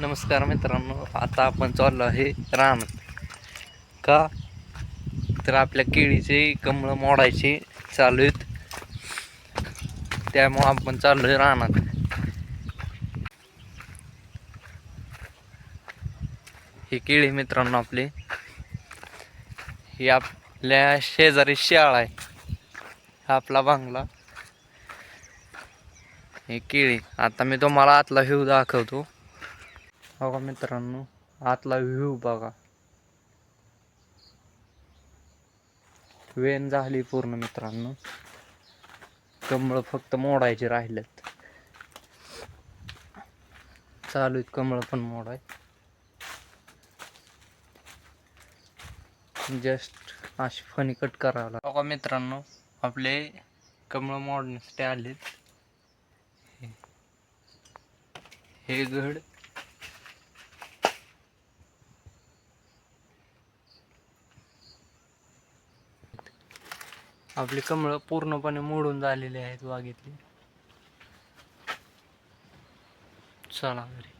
नमस्कार मित्रांनो आता आपण चाललो आहे रान का? तर आपल्या केळीचे कमळं मोडायचे चालू आहेत. त्यामुळं आपण चाललो आहे रानात. ही केळी मित्रांनो आपली. हे आपल्या शेजारी शाळा आहे. हा आपला बांगला. हे केळी. आता मी तुम्हाला आतला व्ह्यू दाखवतो. बघा मित्रांनो आतला व्ह्यू बघा. वेन झाली पूर्ण मित्रांनो. कमळ फक्त मोडायचे राहिलेत. चालू आहेत कमळ पण मोडाय. जस्ट अशी फणी कट करावं लागतं बघा मित्रांनो आपले कमळ मोडण्यासाठी आलेत. हे- हे घड आपली कमळं पूर्णपणे मोडून झालेली आहेत बागेतली चला घरी.